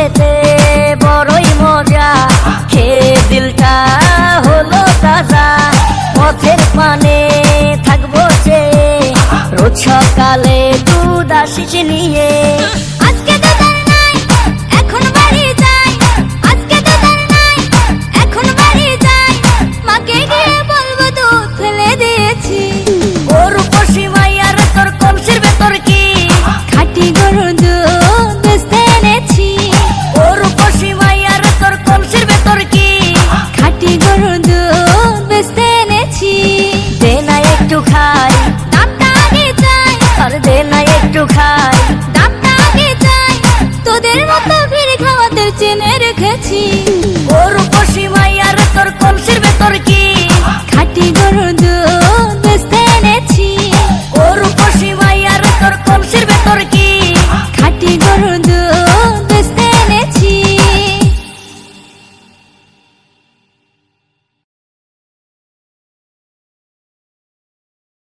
খেতে বড়ই মজা। খেয়ে দিলটা হলো তাজা। পথের পানে থাকব যে। রোজ সকালে দুধ আসিস নিয়ে। খাই। চাই তোদের মতো ভিড় খাওয়াদের চেনে রেখেছি। ওর উপসী মাইয়ার তোর কলসির ভেতর কি? খাটি গরুর দুধ ওর উপসী মাইয়ার তোর কলসির ভেতর কি? খাটি গরুর